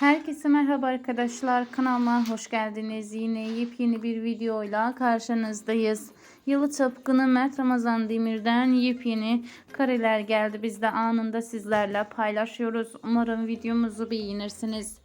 Herkese merhaba arkadaşlar. Kanalıma hoş geldiniz. Yine yepyeni bir videoyla karşınızdayız. Yalı Çapkını Mert Ramazan Demir'den yepyeni kareler geldi. Biz de anında sizlerle paylaşıyoruz. Umarım videomuzu beğenirsiniz.